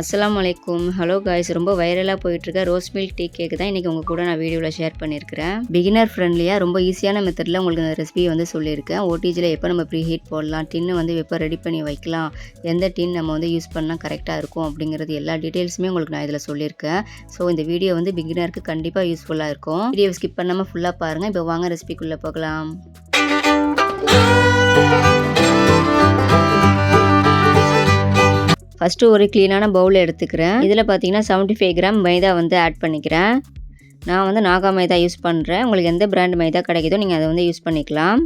அஸ்லாம் அலைக்கும் hello guys ரொம்ப வைரலாக போயிட்டுருக்க ரோஸ் மில்க் டீ கேக் தான் இன்றைக்கி உங்கள் கூட நான் வீடியோவில் ஷேர் பண்ணியிருக்கிறேன். பிகினர் ஃப்ரெண்ட்லியாக ரொம்ப ஈஸியான மெத்தடில் உங்களுக்கு அந்த ரெசிபியை வந்து சொல்லியிருக்கேன். ஓடிஜியில் எப்போ நம்ம ப்ரீ ஹீட் போடலாம் டின்னு வந்து எப்போ ரெடி பண்ணி வைக்கலாம் எந்த டின் நம்ம வந்து யூஸ் பண்ணால் கரெக்டாக இருக்கும் அப்படிங்கிறது எல்லா டீட்டெயில்ஸுமே உங்களுக்கு நான் இதில் சொல்லியிருக்கேன். ஸோ இந்த வீடியோ வந்து பிகினருக்கு கண்டிப்பாக யூஸ்ஃபுல்லாக இருக்கும். வீடியோ ஸ்கிப் பண்ணாமல் ஃபுல்லாக பாருங்கள் இப்போ வாங்க ரெசிபிக்குள்ளே போகலாம். ஃபஸ்ட்டு ஒரு க்ளீனான பவுல் எடுத்துக்கிறேன். இதில் பார்த்தீங்கன்னா செவன்ட்டி ஃபைவ் கிராம் மைதா வந்து ஆட் பண்ணிக்கிறேன். நான் வந்து நாகா மைதா யூஸ் பண்ணுறேன் உங்களுக்கு எந்த பிராண்ட் மைதா கிடைக்குதோ நீங்கள் அதை வந்து யூஸ் பண்ணிக்கலாம்.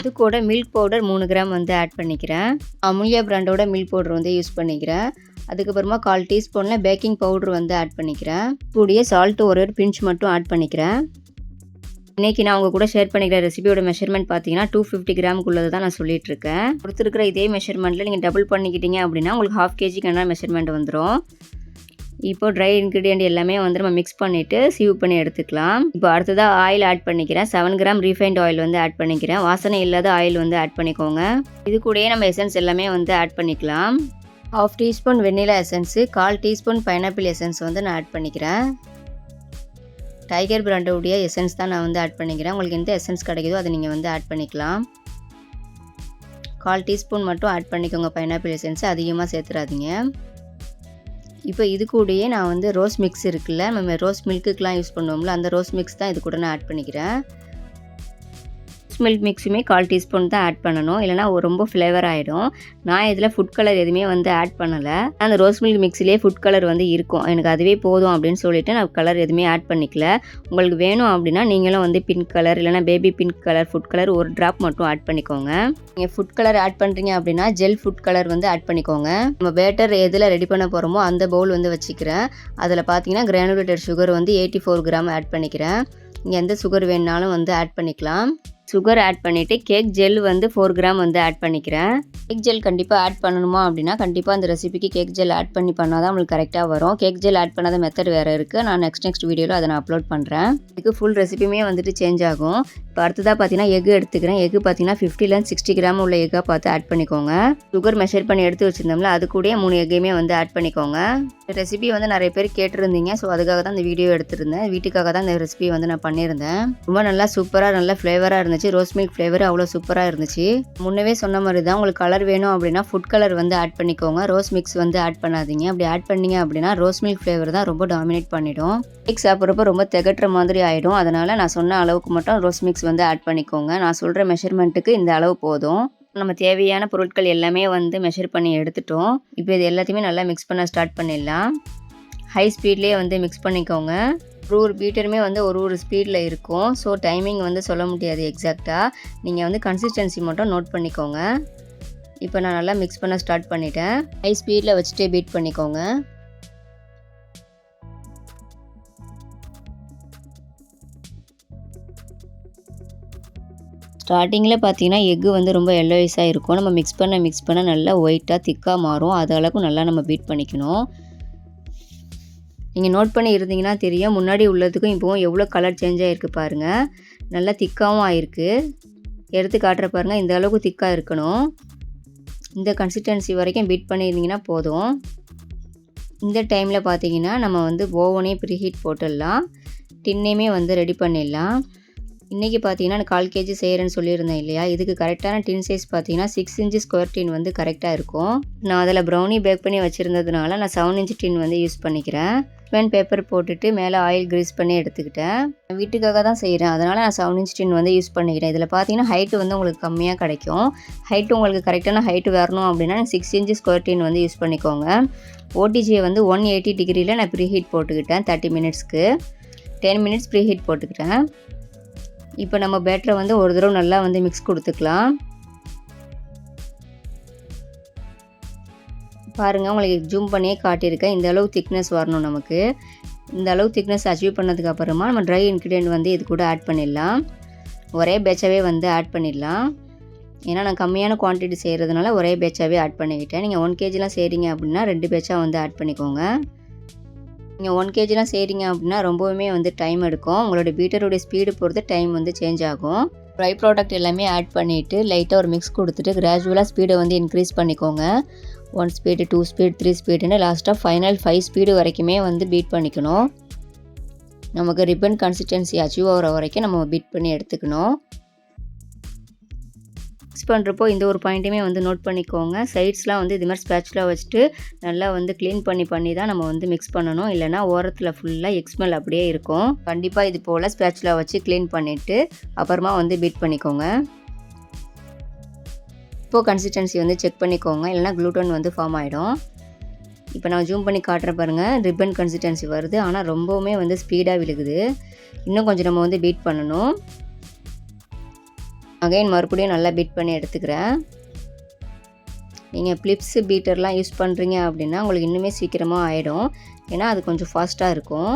இது கூட மில்க் பவுடர் மூணு கிராம் வந்து ஆட் பண்ணிக்கிறேன். அமுல்யா பிராண்டோட மில்க் பவுடர் வந்து யூஸ் பண்ணிக்கிறேன். அதுக்கப்புறமா கால் டீஸ்பூனில் பேக்கிங் பவுடர் வந்து ஆட் பண்ணிக்கிறேன். கூடிய சால்ட்டு ஒரு ஒரு பிஞ்ச் மட்டும் ஆட் பண்ணிக்கிறேன். இன்றைக்கி நான் உங்கள் கூட ஷேர் பண்ணிக்கிற ரெசிபியோட மெஷர்மெண்ட் பார்த்தீங்கன்னா டூ ஃபிஃப்டி கிராமுக்குள்ளது தான் நான் சொல்லிட்டு இருக்கேன் கொடுத்துருக்கிற இதே மெஷர்மெண்ட்டில் நீங்கள் டபுள் பண்ணிக்கிட்டீங்க அப்படின்னா உங்களுக்கு ஹாஃப் கேஜிக்கான மெஷர்மெண்ட் வந்துடும் இப்போ ட்ரை இன்க்ரீடியன்ட் எல்லாமே வந்து நம்ம மிக்ஸ் பண்ணிவிட்டு சீவ் பண்ணி எடுத்துக்கலாம். இப்போ அடுத்ததாக ஆயில் ஆட் பண்ணிக்கிறேன். செவன் கிராம் ரீஃபைண்ட் ஆயில் வந்து ஆட் பண்ணிக்கிறேன். வாசனை இல்லாத ஆயில் வந்து ஆட் பண்ணிக்கோங்க. இது கூடயே நம்ம எசன்ஸ் எல்லாமே வந்து ஆட் பண்ணிக்கலாம். ஹாஃப் டீஸ்பூன் வெண்ணிலா எசன்ஸு கால் டீஸ்பூன் பைனாப்பிள் எசன்ஸ் வந்து நான் ஆட் பண்ணிக்கிறேன். டைகர் பிராண்டுடைய எசன்ஸ் தான் நான் வந்து ஆட் பண்ணிக்கிறேன். உங்களுக்கு எந்த எசன்ஸ் கிடைக்குதோ அதை நீங்கள் வந்து ஆட் பண்ணிக்கலாம். கால் டீஸ்பூன் மட்டும் ஆட் பண்ணிக்கோங்க பைனாப்பிள் எசன்ஸ் அதிகமாக சேர்த்துறாதீங்க. இப்போ இது கூடயே நான் வந்து ரோஸ் மிக்ஸ் இருக்குல்ல நம்ம ரோஸ் மில்க்குக்கெலாம் யூஸ் பண்ணுவோம்ல அந்த ரோஸ் மிக்ஸ் தான் இது கூட நான் ஆட் பண்ணிக்கிறேன். ரோஸ் மில்க் மிக்ஸுமே கால் டீஸ்பூன் தான் ஆட் பண்ணணும். இல்லைனா ரொம்ப ஃப்ளேவர் ஆகிடும் நான் இதில் ஃபுட் கலர் எதுவுமே வந்து ஆட் பண்ணலை. அந்த ரோஸ் மில்க் மிக்ஸிலே ஃபுட் கலர் வந்து இருக்கும். எனக்கு அதுவே போதும் அப்படின்னு சொல்லிட்டு நான் கலர் எதுவுமே ஆட் பண்ணிக்கல. உங்களுக்கு வேணும் அப்படின்னா நீங்களும் வந்து பிங்க் கலர் இல்லைனா baby pink colour food colour ஒரு ட்ராப் மட்டும் ஆட் பண்ணிக்கோங்க. நீங்கள் ஃபுட் கலர் ஆட் பண்ணுறீங்க அப்படின்னா ஜெல் ஃபுட் கலர் வந்து ஆட் பண்ணிக்கோங்க. நம்ம பேட்டர் எதில் ரெடி பண்ண போகிறோமோ அந்த பவுல் வந்து வச்சுக்கிறேன். அதில் பார்த்தீங்கன்னா கிரானுலேட்டட் சுகர் வந்து எயிட்டி ஃபோர் கிராம் ஆட் பண்ணிக்கிறேன். நீங்கள் எந்த சுகர் வேணுனாலும் வந்து ஆட் பண்ணிக்கலாம். சுகர் ஆட் பண்ணிவிட்டு கேக் ஜெல் வந்து ஃபோர் கிராம் வந்து ஆட் பண்ணிக்கிறேன். கேக் ஜெல் கண்டிப்பாக ஆட் பண்ணணுமா அப்படின்னா கண்டிப்பாக அந்த ரெசிபிக்கு கேக் ஜெல் ஆட் பண்ணி பண்ணால் தான் உங்களுக்கு கரெக்டாக வரும். கேக் ஜெல் ஆட் பண்ணாத மெத்தட் வேறு இருக்குது நான் நெக்ஸ்ட் நெக்ஸ்ட் வீடியோவில் அதை நான் அப்லோட் பண்ணுறேன் இதுக்கு ஃபுல் ரெசிபியுமே வந்துட்டு சேஞ்ச் ஆகும். இப்போ அடுத்ததாக பார்த்தீங்கன்னா எக் எடுத்துக்கிறேன். எக் பார்த்தீங்கன்னா ஃபிஃப்டிலேருந்து சிக்ஸ்டி கிராம் உள்ள எக்காக பார்த்து ஆட் பண்ணிக்கோங்க. சுகர் மெஷர் பண்ணி எடுத்து வச்சுருந்தோம்ல அது கூட மூணு எக்கையுமே வந்து ஆட் பண்ணிக்கோங்க. ரெசிபி வந்து நிறைய பேர் கேட்டிருந்தீங்க ஸோ அதுக்காக தான் இந்த வீடியோ எடுத்திருந்தேன். வீட்டுக்காக தான் இந்த ரெசிபி வந்து நான் பண்ணியிருந்தேன். ரொம்ப நல்லா சூப்பராக நல்லா ஃப்ளேவராக இருந்துச்சு. ரோஸ் மில்க் ஃப்ளேவர் அவ்வளோ சூப்பராக இருந்துச்சு. முன்னவே சொன்ன மாதிரி தான் உங்களுக்கு கலர் வேணும் அப்படின்னா ஃபுட் கலர் வந்து ஆட் பண்ணிக்கோங்க. ரோஸ் மிக்ஸ் வந்து ஆட் பண்ணாதீங்க. அப்படி ஆட் பண்ணீங்க அப்படின்னா ரோஸ் மில்க் ஃப்ளேவர் தான் ரொம்ப டாமினேட் பண்ணிடும். கேக் சாப்பிட்றப்ப ரொம்ப திகட்டுற மாதிரி ஆகிடும் அதனால் நான் சொன்ன அளவுக்கு மட்டும் ரோஸ் மிக்ஸ் வந்து ஆட் பண்ணிக்கோங்க. நான் சொல்கிற மெஷர்மெண்ட்டுக்கு இந்த அளவு போதும். நம்ம தேவையான பொருட்கள் எல்லாமே வந்து மெஷர் பண்ணி எடுத்துட்டோம். இப்போ இது எல்லாத்தையுமே நல்லா மிக்ஸ் பண்ண ஸ்டார்ட் பண்ணிடலாம். ஹை ஸ்பீட்லேயே வந்து மிக்ஸ் பண்ணிக்கோங்க. ஒரு ஒரு பீட்டருமே வந்து ஒரு ஒரு ஸ்பீடில் இருக்கும். ஸோ டைமிங் வந்து சொல்ல முடியாது எக்ஸாக்டாக நீங்கள் வந்து கன்சிஸ்டன்சி மட்டும் நோட் பண்ணிக்கோங்க. இப்போ நான் நல்லா மிக்ஸ் பண்ண ஸ்டார்ட் பண்ணிட்டேன். ஹை ஸ்பீடில் வச்சுட்டே பீட் பண்ணிக்கோங்க. ஸ்டார்டிங்கில் பார்த்தீங்கன்னா எக்கு வந்து ரொம்ப எல்லோயிஸாக இருக்கும். நம்ம மிக்ஸ் பண்ண மிக்ஸ் பண்ண நல்லா ஒயிட்டாக திக்காக மாறும். அது அளவுக்கு நல்லா நம்ம பீட் பண்ணிக்கணும். நீங்கள் நோட் பண்ணி இருந்தீங்கன்னா தெரியும். முன்னாடி உள்ளதுக்கும் இப்போவும் எவ்வளோ கலர் சேஞ்ச் ஆகிருக்கு பாருங்கள் நல்லா திக்காகவும் ஆயிருக்கு. எடுத்து காட்டுற பாருங்கள் இந்த அளவுக்கு திக்காக இருக்கணும். இந்த கன்சிஸ்டன்சி வரைக்கும் பீட் பண்ணியிருந்தீங்கன்னா போதும். இந்த டைமில் பார்த்தீங்கன்னா நம்ம வந்து ஓவனே ப்ரீஹீட் போட்டுடலாம். டின்னையுமே வந்து ரெடி பண்ணிடலாம். இன்றைக்கி பார்த்தீங்கன்னா நான் கால் கேஜி செய்கிறேன்னு சொல்லியிருந்தேன் இல்லையா? இதுக்கு கரெக்டான டின் சைஸ் பார்த்தீங்கன்னா சிக்ஸ் இன்ச்சு ஸ்கொயர் டின் வந்து கரெக்டாக இருக்கும். நான் அதில் ப்ரௌனி பேக் பண்ணி வச்சுருந்ததுனால நான் செவன் இன்ச் டின் வந்து யூஸ் பண்ணிக்கிறேன். பென் பேப்பர் போட்டுட்டு மேலே ஆயில் க்ரீஸ் பண்ணி எடுத்துக்கிட்டேன். வீட்டுக்காக தான் செய்கிறேன் அதனால் நான் செவன் இன்ச் டின் வந்து யூஸ் பண்ணிக்கிறேன். இதில் பார்த்தீங்கன்னா ஹைட்டு வந்து உங்களுக்கு கம்மியாக கிடைக்கும். ஹைட்டு உங்களுக்கு கரெக்டான ஹைட்டு வரணும் அப்படின்னா சிக்ஸ் இன்ச்சு ஸ்கொயர் டின் வந்து யூஸ் பண்ணிக்கோங்க. ஓடிஜியை வந்து ஒன் எயிட்டி டிகிரியில் நான் ப்ரீ ஹீட் போட்டுக்கிட்டேன் தேர்ட்டி மினிட்ஸ்க்கு டென் மினிட்ஸ் ப்ரீ ஹீட் போட்டுக்கிட்டேன். இப்போ நம்ம பேட்டரை வந்து ஒரு தடவை நல்லா வந்து மிக்ஸ் கொடுத்துக்கலாம். பாருங்கள் உங்களுக்கு ஜூம் பண்ணியே காட்டியிருக்கேன். இந்த அளவு திக்னஸ் வரணும் நமக்கு. இந்த அளவு திக்னஸ் அச்சீவ் பண்ணதுக்கு அப்புறமா நம்ம ட்ரை இன்க்ரீடியன்ட் வந்து இது கூட ஆட் பண்ணிடலாம். ஒரே பேட்சாகவே வந்து ஆட் பண்ணிடலாம். ஏன்னா நான் கம்மியான குவான்டிட்டி செய்கிறதுனால ஒரே பேட்சாகவே ஆட் பண்ணிக்கிட்டேன். நீங்கள் ஒன் கேஜிலாம் செய்கிறீங்க அப்படின்னா ரெண்டு பேட்சாக வந்து ஆட் பண்ணிக்கோங்க. நீங்கள் ஒன் கேஜிலாம் செய்கிறீங்க அப்படின்னா ரொம்பவுமே வந்து டைம் எடுக்கும். உங்களோட பீட்டருடைய ஸ்பீடு பொறுத்து டைம் வந்து சேஞ்ச் ஆகும். ட்ரை ப்ராடக்ட் எல்லாமே ஆட் பண்ணிவிட்டு லைட்டாக ஒரு மிக்ஸ் கொடுத்துட்டு கிராஜுவலாக ஸ்பீடை வந்து இன்க்ரீஸ் பண்ணிக்கோங்க. One speed two speed three ஸ்பீடுன்னு லாஸ்ட்டாக ஃபைனல் ஃபைவ் ஸ்பீடு வரைக்குமே வந்து பீட் பண்ணிக்கணும். நமக்கு ரிப்பன் கன்சிஸ்டன்சி அச்சீவ் ஆகிற வரைக்கும் நம்ம பீட் பண்ணி எடுத்துக்கணும். மிக்ஸ் பண்ணுறப்போ இந்த ஒரு பாயிண்ட்டுமே வந்து நோட் பண்ணிக்கோங்க. சைட்ஸ்லாம் வந்து இது மாதிரி ஸ்பேட்ச்லாம் வச்சுட்டு நல்லா வந்து க்ளீன் பண்ணி பண்ணி தான் நம்ம வந்து மிக்ஸ் பண்ணணும். இல்லைனா ஓரத்தில் ஃபுல்லாக எக்ஸ்மெல் அப்படியே இருக்கும். கண்டிப்பாக இது போல் ஸ்பேட்ச்லாம் வச்சு க்ளீன் பண்ணிவிட்டு அப்புறமா வந்து பீட் பண்ணிக்கோங்க. இப்போது கன்சிஸ்டன்சி வந்து செக் பண்ணிக்கோங்க. இல்லைனா க்ளூட்டன் வந்து ஃபார்ம் ஆகிடும் இப்போ நான் ஜூம் பண்ணி காட்டுறேன் பாருங்கள் ரிப்பன் கன்சிஸ்டன்சி வருது. ஆனால் ரொம்பவுமே வந்து ஸ்பீடாக விழுகுது. இன்னும் கொஞ்சம் நம்ம வந்து பீட் பண்ணணும். அகைன் மறுபடியும் நல்லா பீட் பண்ணி எடுத்துக்கிறேன். நீங்கள் ப்ளிப்ஸு பீட்டர்லாம் யூஸ் பண்ணுறீங்க அப்படின்னா உங்களுக்கு இன்னுமே சீக்கிரமாக ஆகிடும் ஏன்னா அது கொஞ்சம் ஃபாஸ்ட்டாக இருக்கும்.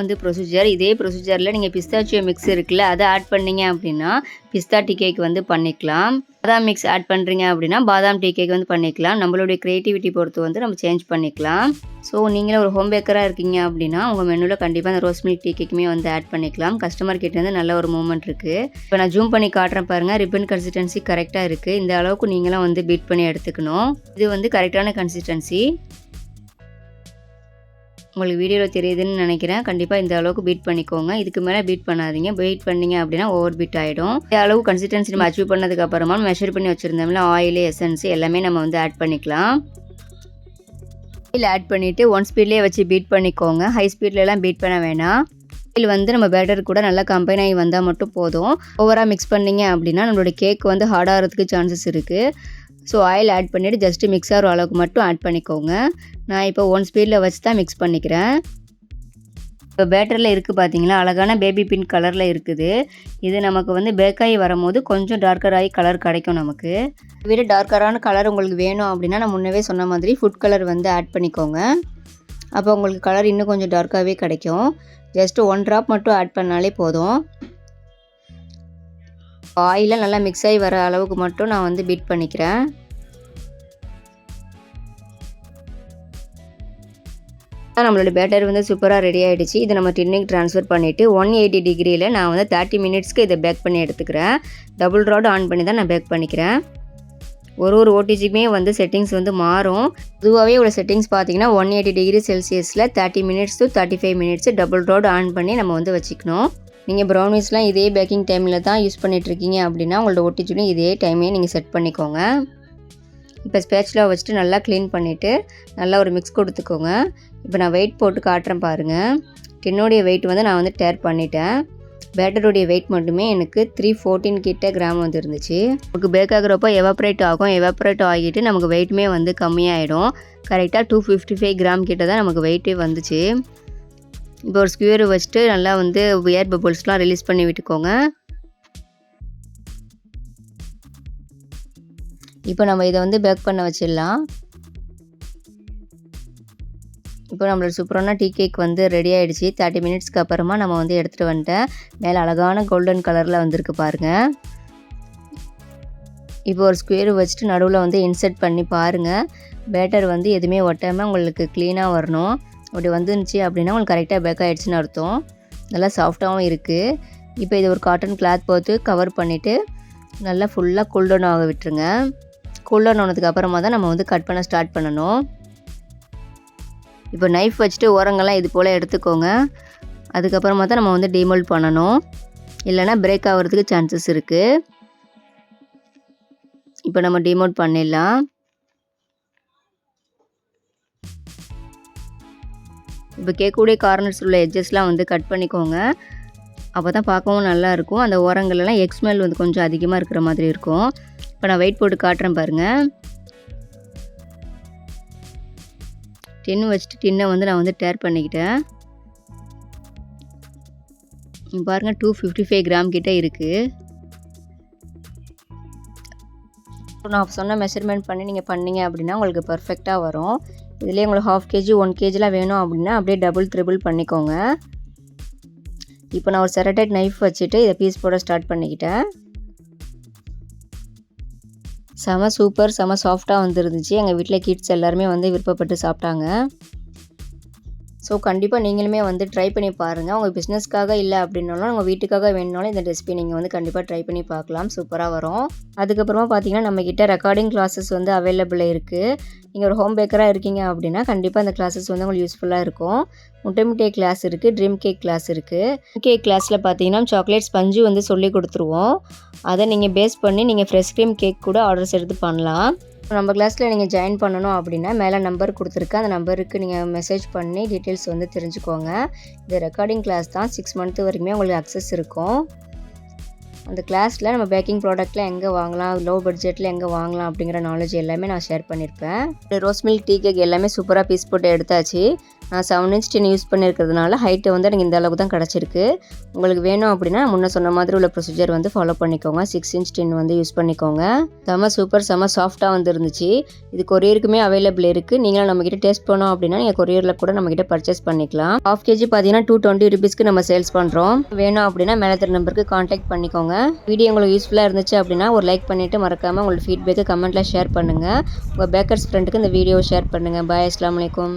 வந்து ப்ரொசீஜர் இதே ப்ரொசீஜரில் நீங்கள் பிஸ்தாச்சியோ மிக்ஸ் இருக்குல்ல அதை ஆட் பண்ணீங்க அப்படின்னா பிஸ்தா டீ கேக் வந்து பண்ணிக்கலாம். பாதாம் மிக்ஸ் ஆட் பண்ணுறீங்க அப்படின்னா பாதாம் டீ கேக் வந்து பண்ணிக்கலாம். நம்மளுடைய க்ரியேட்டிவிட்டி பொறுத்து வந்து நம்ம சேஞ்ச் பண்ணிக்கலாம். ஸோ நீங்களே ஒரு ஹோம் பேக்கராக இருக்கீங்க அப்படின்னா உங்கள் மெனுவில் கண்டிப்பாக அந்த ரோஸ் மில்க் டீ கேக்குமே வந்து ஆட் பண்ணிக்கலாம். கஸ்டமர் கிட்டேருந்து நல்ல ஒரு மூமெண்ட் இருக்குது இப்போ நான் ஜூம் பண்ணி காட்டுறேன் பாருங்கள் ரிப்பன் கன்சிஸ்டன்சி கரெக்டாக இருக்குது இந்த அளவுக்கு நீங்களும் வந்து பீட் பண்ணி எடுத்துக்கணும். இது வந்து கரெக்டான கன்சிஸ்டன்சி உங்களுக்கு வீடியோவில் தெரியுதுன்னு நினைக்கிறேன். கண்டிப்பாக இந்த அளவுக்கு பீட் பண்ணிக்கோங்க. இதுக்கு மேலே பீட் பண்ணாதீங்க. பீட் பண்ணீங்க அப்படின்னா ஓவர் பீட் ஆகிடும் இந்த அளவு கன்சிஸ்டன்சி நம்ம அச்சீவ் பண்ணதுக்கப்புறமா மெஷர் பண்ணி வச்சுருந்தோம்ல ஆயில் எசன்ஸ் எல்லாமே நம்ம வந்து ஆட் பண்ணிக்கலாம். ஆயில் ஆட் பண்ணிவிட்டு ஒன் ஸ்பீட்லேயே வச்சு பீட் பண்ணிக்கோங்க. ஹை ஸ்பீட்லலாம் பீட் பண்ண வேணாம். ஆயில் வந்து நம்ம பேட்டர் கூட நல்லா கம்பைன் ஆகி வந்தால் மட்டும் போதும். ஓவராக மிக்ஸ் பண்ணீங்க அப்படின்னா நம்மளோட கேக் வந்து ஹார்டாகிறதுக்கு சான்சஸ் இருக்குது ஸோ ஆயில் ஆட் பண்ணிவிட்டு ஜஸ்ட்டு மிக்ஸ் ஆகிற அளவுக்கு மட்டும் ஆட் பண்ணிக்கோங்க. நான் இப்போ ஒன் ஸ்பீடில் வச்சு தான் மிக்ஸ் பண்ணிக்கிறேன். இப்போ பேட்டரில் இருக்குது பார்த்தீங்களா அழகான பேபி பிங்க் கலரில் இருக்குது. இது நமக்கு வந்து பேக்காகி வரும்போது கொஞ்சம் டார்க்கராகி கலர் கிடைக்கும் நமக்கு. விட டார்க்கரான கலர் உங்களுக்கு வேணும் அப்படின்னா நான் முன்னவே சொன்ன மாதிரி ஃபுட் கலர் வந்து ஆட் பண்ணிக்கோங்க. அப்போ உங்களுக்கு கலர் இன்னும் கொஞ்சம் டார்க்காகவே கிடைக்கும். ஜஸ்ட்டு ஒன் ட்ராப் மட்டும் ஆட் பண்ணாலே போதும். ஆயிலாம் நல்லா மிக்ஸ் ஆகி வர அளவுக்கு மட்டும் நான் வந்து பீட் பண்ணிக்கிறேன். நம்மளோட பேட்டர் வந்து சூப்பராக ரெடி ஆகிடுச்சு இதை நம்ம டின்னுக்கு ட்ரான்ஸ்ஃபர் பண்ணிவிட்டு ஒன் எயிட்டி டிகிரியில் நான் வந்து தேர்ட்டி மினிட்ஸ்க்கு இதை பேக் பண்ணி எடுத்துக்கிறேன். டபுள் ராட் ஆன் பண்ணி தான் நான் பேக் பண்ணிக்கிறேன். ஒரு ஒரு ஓடிஜிக்குமே வந்து செட்டிங்ஸ் வந்து மாறும். பொதுவாகவே உள்ள செட்டிங்ஸ் பார்த்தீங்கன்னா ஒன் எயிட்டி டிகிரி செல்சியஸில் thirty minutes to thirty five minutes double rod on பண்ணி நம்ம வந்து வச்சுக்கணும். நீங்கள் ப்ரௌனிஸ்லாம் இதே பேக்கிங் டைமில் தான் யூஸ் பண்ணிகிட்ருக்கீங்க அப்படின்னா உங்களோட ஒட்டிச்சுடும் இதே டைமே நீங்கள் செட் பண்ணிக்கோங்க. இப்போ ஸ்பேச்சில் வச்சுட்டு நல்லா க்ளீன் பண்ணிவிட்டு நல்லா ஒரு மிக்ஸ் கொடுத்துக்கோங்க. இப்போ நான் வெயிட் போட்டு காட்டுறேன் பாருங்கள் டின்னுடைய வெயிட் வந்து நான் வந்து டேர் பண்ணிட்டேன். பேட்டருடைய வெயிட் மட்டுமே எனக்கு த்ரீ ஃபோர்டீன் கிட்ட கிராம் வந்து இருந்துச்சு. நமக்கு பேக் ஆகுறப்போ எவாப்ரேட் ஆகும். எவாப்ரேட் ஆகிட்டு நமக்கு வெயிட்டுமே வந்து கம்மியாயிடும். கரெக்டாக டூ ஃபிஃப்டி ஃபைவ் கிராம் கிட்ட தான் நமக்கு வெயிட்டே வந்துச்சு. இப்போ ஒரு ஸ்கியூர் வச்சுட்டு நல்லா வந்து ஏர் பபுள்ஸ்லாம் ரிலீஸ் பண்ணி விட்டுக்கோங்க. இப்போ நம்ம இதை வந்து பேக் பண்ண வச்சிடலாம். இப்போ நம்மளோட சூப்பரான டீ கேக் வந்து ரெடி ஆகிடுச்சு தேர்ட்டி மினிட்ஸ்க்கு அப்புறமா நம்ம வந்து எடுத்துகிட்டு வந்துட்டேன் மேலே அழகான கோல்டன் கலரில் வந்திருக்கு பாருங்கள் இப்போ ஒரு ஸ்கொயர் வச்சுட்டு நடுவில் வந்து இன்செர்ட் பண்ணி பாருங்கள் பேட்டர் வந்து எதுவுமே ஒட்டாமல் உங்களுக்கு க்ளீனாக வரணும். அப்படி வந்துருந்துச்சு அப்படின்னா உங்களுக்கு கரெக்டாக பேக் ஆகிடுச்சின்னு அர்த்தம். நல்லா சாஃப்டாகவும் இருக்குது இப்போ இது ஒரு காட்டன் கிளாத் போட்டு கவர் பண்ணிவிட்டு நல்லா ஃபுல்லாக கூல்டவுன் ஆக விட்டுருங்க. கூல்டவுன் ஆனதுக்கு அப்புறமா தான் நம்ம வந்து கட் பண்ண ஸ்டார்ட் பண்ணணும். இப்போ நைஃப் வச்சுட்டு ஓரங்கள்லாம் இது போல் எடுத்துக்கோங்க. அதுக்கப்புறமா தான் நம்ம வந்து டிமோல்ட் பண்ணணும். இல்லைனா பிரேக் ஆகிறதுக்கு சான்சஸ் இருக்குது இப்போ நம்ம டிமோட் பண்ணிடலாம். இப்போ கேட்கக்கூடிய கார்னர்ஸ் உள்ள எட்ஜஸ்லாம் வந்து கட் பண்ணிக்கோங்க. அப்போ தான் பார்க்கவும் நல்லாயிருக்கும் அந்த ஓரங்கள்லாம் எக்ஸ்மெல் வந்து கொஞ்சம் அதிகமாக இருக்கிற மாதிரி இருக்கும். இப்போ நான் வெயிட் போட்டு காட்டுறேன் பாருங்கள் டின்னு வச்சுட்டு டின்னை வந்து நான் வந்து டேர் பண்ணிக்கிட்டேன். பாருங்கள் டூ ஃபிஃப்டி ஃபைவ் கிராம் கிட்டே இருக்குது நான் சொன்ன மெஷர்மெண்ட் பண்ணி நீங்கள் பண்ணீங்க அப்படின்னா உங்களுக்கு பர்ஃபெக்டாக வரும். இதுலேயே உங்களுக்கு ஹாஃப் கேஜி ஒன் கேஜிலாம் வேணும் அப்படின்னா அப்படியே டபுள் ட்ரிபிள் பண்ணிக்கோங்க. இப்போ நான் ஒரு செரட்டைட் நைஃப் வச்சுட்டு இதை பீஸ் போட ஸ்டார்ட் பண்ணிக்கிட்டேன். செம சூப்பர் செம சாஃப்டாக வந்துருந்துச்சு. எங்கள் வீட்டில் கிட்ஸ் எல்லாருமே வந்து விருப்பப்பட்டு சாப்பிட்டாங்க. ஸோ கண்டிப்பாக நீங்களுமே வந்து ட்ரை பண்ணி பாருங்கள் உங்கள் பிஸ்னஸ்க்காக இல்லை அப்படின்னாலும் உங்கள் வீட்டுக்காக வேணுனாலும் இந்த ரெசிபி நீங்கள் வந்து கண்டிப்பாக ட்ரை பண்ணி பார்க்கலாம். சூப்பராக வரும். அதுக்கப்புறமா பார்த்தீங்கன்னா நம்மக்கிட்ட ரெக்கார்டிங் கிளாஸஸ் வந்து அவைலபிள் இருக்குது நீங்கள் ஒரு ஹோம் பேக்கராக இருக்கீங்க அப்படின்னா கண்டிப்பாக அந்த கிளாஸஸ் வந்து உங்களுக்கு யூஸ்ஃபுல்லாக இருக்கும். முட்டை முட்டை கிளாஸ் இருக்குது ட்ரீம் கேக் கிளாஸ் இருக்குது கேக் கிளாஸில் பார்த்தீங்கன்னா சாக்லேட் ஸ்பஞ்சு வந்து சொல்லி கொடுத்துருவோம். அதை நீங்கள் பேஸ் பண்ணி நீங்கள் ஃப்ரெஷ் க்ரீம் கேக் கூட ஆர்டர்ஸ் எடுத்து பண்ணலாம். நம்ம கிளாஸில் நீங்கள் ஜாயின் பண்ணணும் அப்படின்னா மேலே நம்பர் கொடுத்துருக்கேன் அந்த நம்பருக்கு நீங்கள் மெசேஜ் பண்ணி டீட்டெயில்ஸ் வந்து தெரிஞ்சுக்கோங்க. இது ரெக்கார்டிங் கிளாஸ் தான். சிக்ஸ் மந்த் வரைக்குமே உங்களுக்கு அக்சஸ் இருக்கும். அந்த கிளாஸில் நம்ம பேக்கிங் ப்ராடக்ட்டில் எங்கே வாங்கலாம் லோ பட்ஜெட்டில் எங்கே வாங்கலாம் அப்படிங்கிற நாலேஜ் எல்லாமே நான் ஷேர் பண்ணியிருப்பேன் ரோஸ் மில்க் டீ கேக் எல்லாமே சூப்பராக பீஸ் போட்டு எடுத்தாச்சு. நான் செவன் இன்ச் டென் யூஸ் பண்ணியிருக்கிறதுனால ஹைட்டு வந்து எனக்கு இந்த அளவுக்கு தான் கிடச்சிருக்கு. உங்களுக்கு வேணும் அப்படின்னா முன்ன சொன்ன மாதிரி உள்ள ப்ரொசீஜர் வந்து ஃபாலோ பண்ணிக்கோங்க. சிக்ஸ் இன்ச் டென் வந்து யூஸ் பண்ணிக்கோங்க. செம சூப்பர் செம்ம சாஃப்டாக வந்து இருந்துச்சு. இது கொரியருக்குமே அவைலபிள் இருக்குது நீங்களும் நம்மக்கிட்ட டேஸ்ட் பண்ணோம் அப்படின்னா நீங்கள் கொரியரில் கூட நம்மக்கிட்ட பர்ச்சேஸ் பண்ணிக்கலாம். ஹாஃப் கேஜி பார்த்தீங்கன்னா டூ டுவெண்ட்டி ருபீஸ்க்கு நம்ம சேல்ஸ் பண்ணுறோம் வேணும் அப்படின்னா மேலே திரு நம்பருக்கு காண்டாக்ட் பண்ணிக்கோங்க. வீடியோ உங்களுக்கு யூஸ்ஃபுல்லாக இருந்துச்சு அப்படின்னா ஒரு லைக் பண்ணிவிட்டு மறக்காமல் உங்களோட ஃபீட்பேக்கு கமெண்ட்டில் ஷேர் பண்ணுங்கள் உங்கள் பேக்கர்ஸ் ஃப்ரெண்டுக்கு இந்த வீடியோவை ஷேர் பண்ணுங்கள் பாய் அஸ்லாம் வலைக்கம்